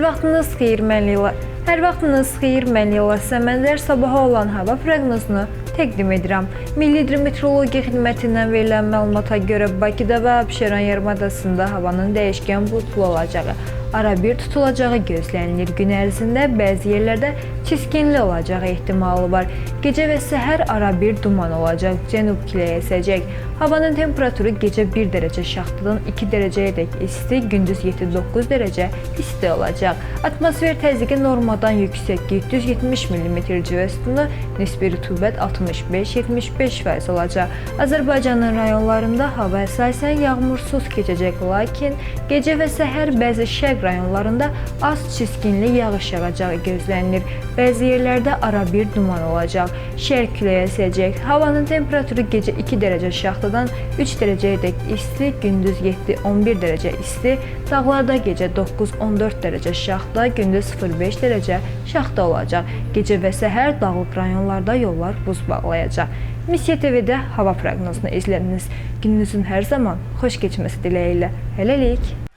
Hər vaxtınız xeyir mən Leyla. Hər vaxtınız xeyir mən Leyla Səməndər sabaha olan hava proqnozunu təqdim edirəm. Milli Hidrometeorologiya Xidmətindən verilən məlumata görə Bakıda və Abşeron yarımadasında havanın dəyişkən buludlu olacağı, arabir tutulacağı gözlənilir. Gün ərzində bəzi yerlərdə çiskinli olacağı ehtimalı var. Gecə və səhər arabir duman olacaq, cənub küləyi əsəcək. Havanın temperaturu gecə 1 dərəcə şaxtadan 2 dərəcəyədək isti, gündüz 7-9 dərəcə isti olacaq. Atmosfer təzyiqi normadan yüksək 770 mm civə sütunu, nisbi rütubət 65-75% olacaq. Azərbaycanın rayonlarında hava əsasən yağmursuz keçəcək, lakin gecə və səhər bəzi şərq rayonlarında az çiskinli yağış yağacağı gözlənilir. Bəzi yerlərdə arabir duman olacaq. Şərq küləyi əsəcək. Havanın temperaturu gecə 2 dərəcə şaxtadan 3 dərəcəyədək isti, gündüz 7-11 dərəcə isti, dağlarda gecə 9-14 dərəcə şaxta, gündüz 0-5 dərəcə şaxta olacaq. Gecə və səhər dağlıq rayonlarda yollar buz bağlayacaq. Misiya TV-də hava proqnozunu izlədiniz. Gününüzün hər zaman xoş keçməsi diləyi ilə. Hələlik.